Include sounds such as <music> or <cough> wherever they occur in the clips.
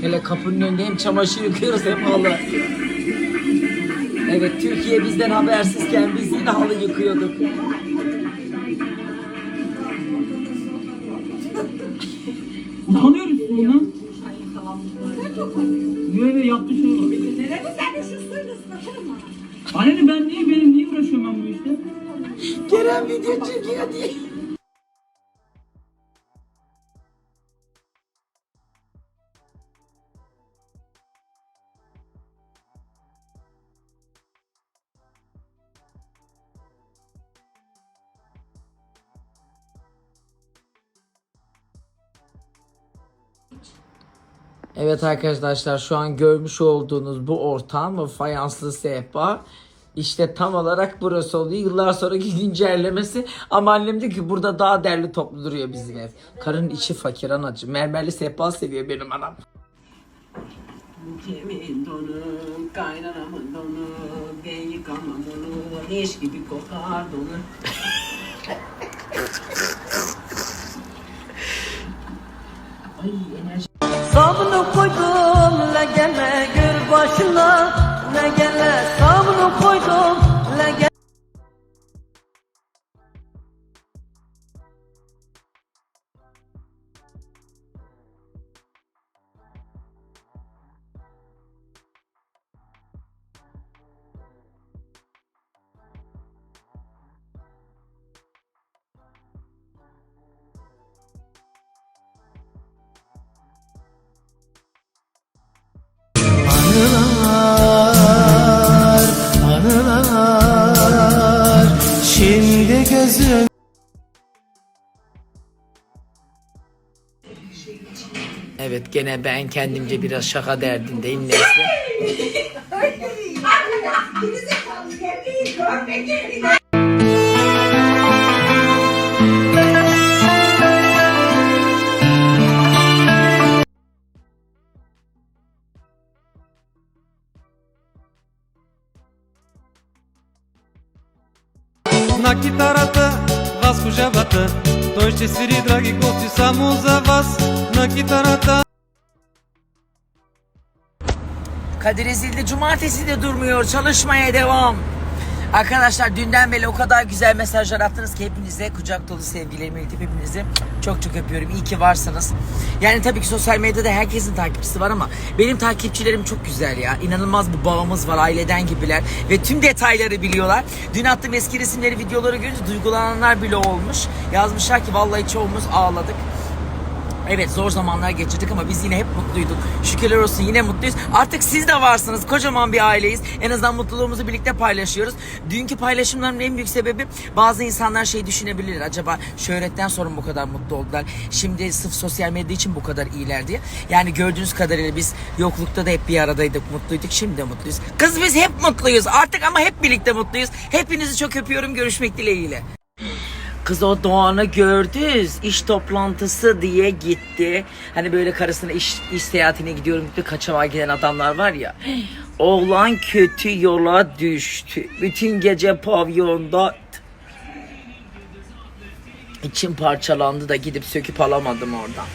Hele kapının önünde hem çamaşır yıkıyoruz hem halı. Evet Türkiye bizden habersizken biz yine halı yıkıyorduk. Utanıyoruz bundan. Böyle yaptı şey var. Anne ben niye benim niye uğraşıyorum ben bu işte? Kerem video çekiyor diye. Evet arkadaşlar şu an görmüş olduğunuz bu ortam bu fayanslı sehpa işte tam olarak burası oluyor. Yıllar sonraki <laughs> güncellemesi ama annem diyor ki burada daha derli toplu duruyor bizim ev. Karın içi fakir anacı. Mermerli sehpa seviyor benim anam. Kimin donu, kaynanamın donu, ben yıkamam donu, leş gibi kokar donu. Koydum le gele gör başına le gele sabrını koydum gene ben kendimce biraz şaka derdindeyim neyse. Na kitarata vas kužavata Той ще свири, драги гости, само за вас На kitarata Kadir Ezildi cumartesi de durmuyor çalışmaya devam. Arkadaşlar dünden beri o kadar güzel mesajlar attınız ki hepinize kucak dolu sevgilerimi iletip hepinizi çok çok öpüyorum. İyi ki varsınız. Yani tabii ki sosyal medyada herkesin takipçisi var ama benim takipçilerim çok güzel ya. İnanılmaz bir bağımız var aileden gibiler ve tüm detayları biliyorlar. Dün attığım eski resimleri videoları görünce duygulananlar bile olmuş. Yazmışlar ki vallahi çoğumuz ağladık. Evet zor zamanlar geçirdik ama biz yine hep mutluyduk. Şükürler olsun yine mutluyuz. Artık siz de varsınız. Kocaman bir aileyiz. En azından mutluluğumuzu birlikte paylaşıyoruz. Dünkü paylaşımların en büyük sebebi bazı insanlar şey düşünebilir. Acaba şöhretten sonra mı bu kadar mutlu oldular? Şimdi sırf sosyal medya için bu kadar iyiler diye. Yani gördüğünüz kadarıyla biz yoklukta da hep bir aradaydık. Mutluyduk. Şimdi de mutluyuz. Kız biz hep mutluyuz. Artık ama hep birlikte mutluyuz. Hepinizi çok öpüyorum. Görüşmek dileğiyle. Kız o Doğan'ı gördünüz. iş toplantısı diye gitti. Hani böyle karısına iş, iş seyahatine gidiyorum diye kaçamak giden adamlar var ya. Oğlan kötü yola düştü. Bütün gece pavyonda içim parçalandı da gidip söküp alamadım oradan.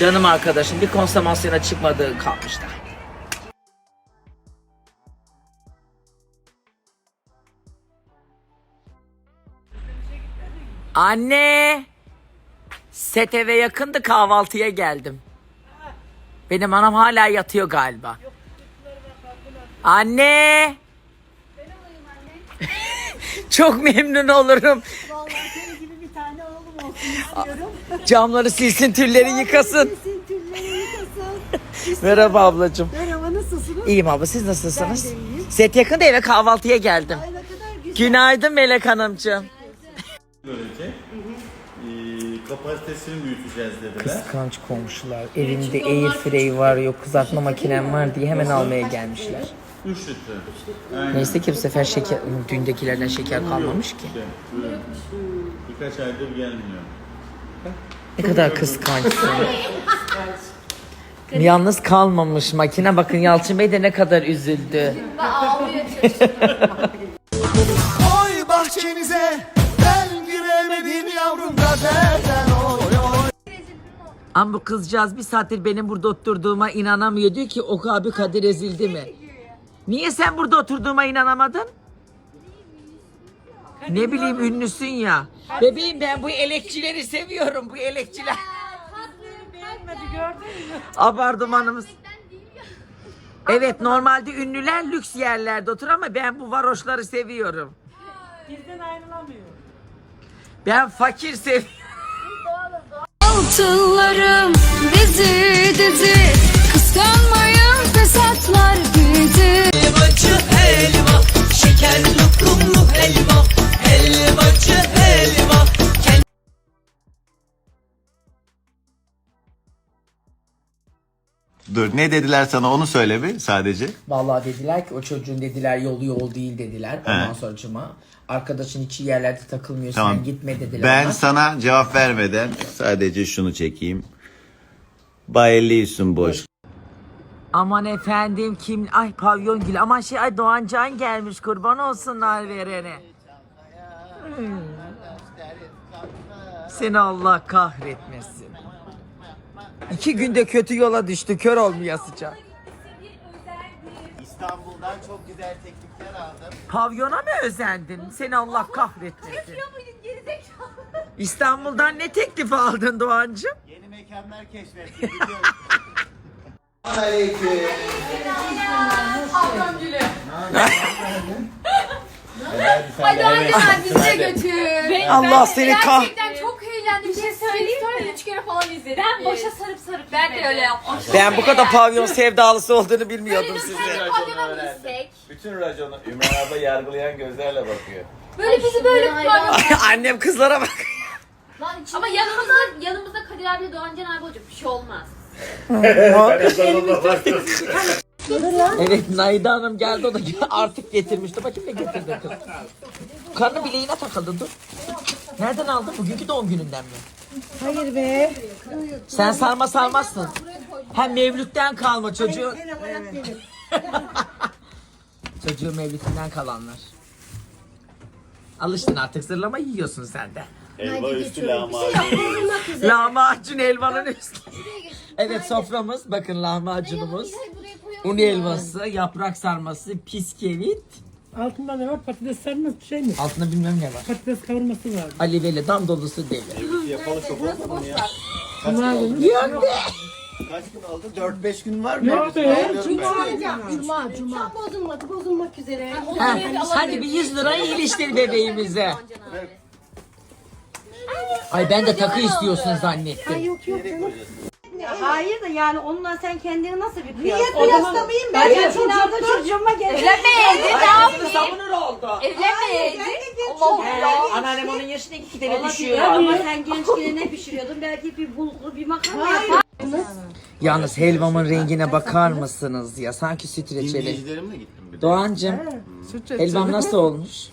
Canım arkadaşım bir konsomasyona çıkmadığı kalmıştı. Anne! Set eve yakındı kahvaltıya geldim. Benim anam hala yatıyor galiba. Anne! <laughs> Çok memnun olurum. Senin gibi bir tane oğlum olsun istiyorum. Camları silsin, tülleri yıkasın. Kesin tülleri yıkasın. <laughs> Merhaba ablacığım. Merhaba nasılsınız? İyiyim abla siz nasılsınız? Ben de iyiyim. Set yakında eve kahvaltıya geldim. Ay ne kadar güzel. Günaydın Melek Hanımcığım. Böylece e, kapasitesini büyüteceğiz dediler. Kıskanç komşular. Evinde airfryer var yok kızartma makinem var diye hemen almaya gelmişler. 3 litre. Aynen. Neyse ki bu sefer şeker, dündekilerden şeker kalmamış ki. İşte. Birkaç aydır gelmiyor. Ne kadar kıskançsın. Yalnız kalmamış makine. Bakın Yalçın Bey de ne kadar üzüldü. Bahçenize yavrum gazelden oy oy Ama bu kızcağız bir saattir benim burada oturduğuma inanamıyor. Diyor ki Oku abi Kadir ezildi mi? Niye sen burada oturduğuma inanamadın? Ne bileyim ünlüsün ya. Bebeğim ben bu elekçileri seviyorum. Bu elekçiler. Abardımanımız. Evet normalde ünlüler lüks yerlerde oturur ama ben bu varoşları seviyorum. Bizden ayrılamıyor. Ben fakir seviyorum. Altınlarım dizi dizi Kıskanmayın fesatlar bizi. Helvacı helva Şeker Dur ne dediler sana onu söyle bir sadece. Vallahi dediler ki o çocuğun dediler yolu yol değil dediler. Ondan He. sonra cuma arkadaşın hiç iyi yerlerde takılmıyor Tamam. sen gitme dediler. Ben ona. sana cevap vermeden sadece şunu çekeyim. Bayılıyorsun boş. Aman efendim kim ay pavyon gül aman şey ay Doğancan gelmiş kurban olsunlar verene. Hmm. Seni Allah kahretmesin. İki günde kötü yola düştü kör olmayasıca. İstanbul'dan çok güzel teklifler aldım. Pavyona mı özendin? Seni Allah kahretmesin. İstanbul'dan ne teklifi aldın Doğancığım? Yeni mekanlar keşfettim. <laughs> Aleyküm. Hadi hadi hadi bize götür Allah seni kah... Gerçekten çok eğlendim Bir şey mi? Üç kere falan izledim Ben boşa sarıp sarıp Ben de öyle yapmıştım Ben bu kadar pavyon sevdalısı olduğunu bilmiyordum size. Pavyona mı gitsek? Bütün raconu Ümran abla yargılayan gözlerle bakıyor. Böyle bizi böyle pavyona <laughs> Annem kızlara bak. Ama yanımızda yanımızda Kadir abiyle Doğancan abi olacak bir şey olmaz. <laughs> Evet Naide Hanım geldi o da artık getirmişti. Bakayım ne getirdi kız. Karnı bileğine takıldı dur. Nereden aldın? Bugünkü doğum gününden mi? Hayır be. Sen sarma sarmazsın. Hem mevlütten kalma çocuğu. <laughs> Çocuğu mevlütünden kalanlar. Alıştın artık zırlama yiyorsun sen de. Elma üstü lahmacun. Lahmacun elvanın üstü. Evet soframız bakın lahmacunumuz. Un helvası, yaprak sarması, piskevit. Altında ne var? Patates sarması bir şey mi? Altında bilmem ne var. Patates kavurması var. Ali Veli dam dolusu deli. Yapalı çok olmadı mı ya? Yok be. Kaç gün oldu? 4-5 gün var mı? Yok be. Cuma cuma. Bozulmadı bozulmak üzere. Ha, hadi bir 100 lirayı iliştir bebeğimize. Ay ben de takı istiyorsun zannettim. Hayır da yani onunla sen kendini nasıl bir kıyas? Niye kıyaslamayayım ben? Ben çocuğumda çocuğuma geleceğim. Evlenmeyeydin ne yapayım? Savunur oldu. Evlenmeyeydin. Allah Allah. Anneannem onun yaşına iki Ya düşüyor. ama sen gençken ne pişiriyordun? Belki bir bulgur bir makarna yapar. Yalnız helvamın rengine bakar mısınız ya? Sanki süt reçeli. Dinleyicilerimle gittim bir de. Doğancım, helvam nasıl <laughs> olmuş?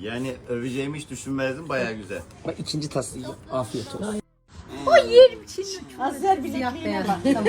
Yani öveceğimi hiç düşünmezdim baya güzel. Bak ikinci tası ye. Afiyet olsun. Azer bilekliğine bak. Tamam.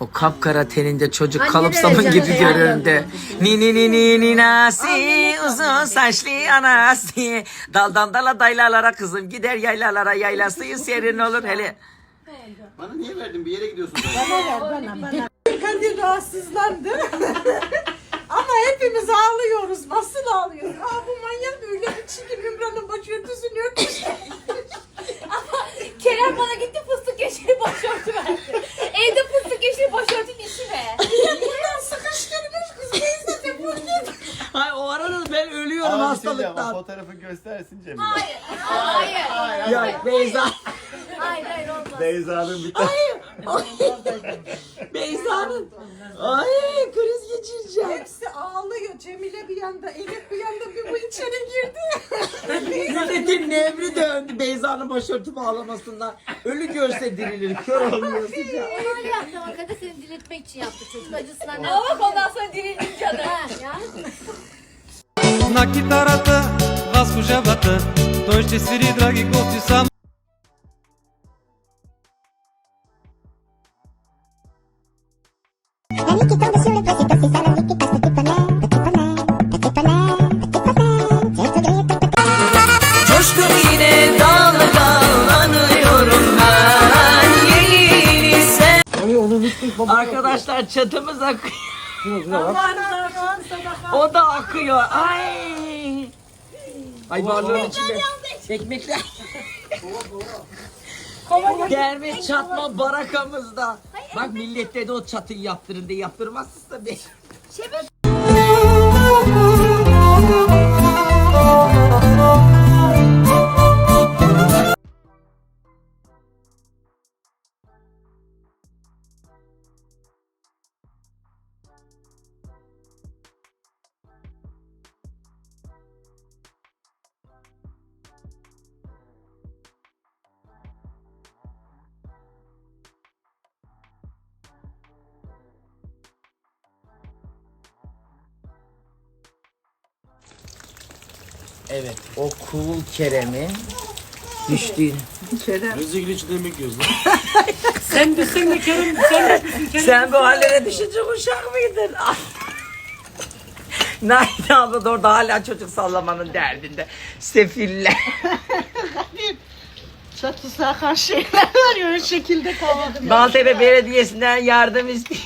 O kapkara teninde çocuk kalıp sabun gibi göründü. Ni ni ni ni ni nasi uzun saçlı anası. Daldan dala daylalara kızım gider yaylalara yaylası serin olur hele. Bana niye verdin? Bir yere gidiyorsun. Kadir rahatsızlandı. <laughs> Ama hepimiz ağlıyoruz. Nasıl ağlıyoruz? Aa bu manyak öyle bir çirkin Ümran'ın başörtüsünü örtmüş. <laughs> Kerem bana gitti fıstık yeşili başörtü verdi. Evde fıstık yeşili başörtünün işi ne? Buradan sıkıştırmış kız. Neyse de bu ne? Ay o arada ben ölüyorum hastalıktan. fotoğrafı göstersin Cemile. Hayır. Ya Beyza. Hayır hayır olmaz. Beyza'nın bir tane. Beyza'nın. Ay kriz geçireceğim. Hepsi ağlıyor. Cemile bir yanda, Elif bir yanda bir bu içeri girdi. Milletin nevri döndü Beyza'nın başörtü bağlamasından. Ölü görse dirilir. Kör olmuyor sıcak. Öyle yaptı kadın seni diriltmek için yaptı çocuk acısından. Ama bak ondan sonra dirildim canım. Na kitarata Vasco já bata Dois te sviri dragi gosti Arkadaşlar çatımız akıyor. O da akıyor. Ay. Ay varlığın içinde. Ekmekler. Germe çatma barakamızda. Bak millette de o çatıyı yaptırın diye yaptırmazsınız tabii. Evet o cool Kerem'in düştüğünü. <laughs> Sen de sen de Kerem sen de Kerem? Sen bu hallere düşünce uşak mıydın? <laughs> Naide abla da orada hala çocuk sallamanın derdinde. Sefiller. <laughs> Çatısı akan şeyler var ya o şekilde kalmadı. Maltepe Belediyesi'nden yardım istiyor.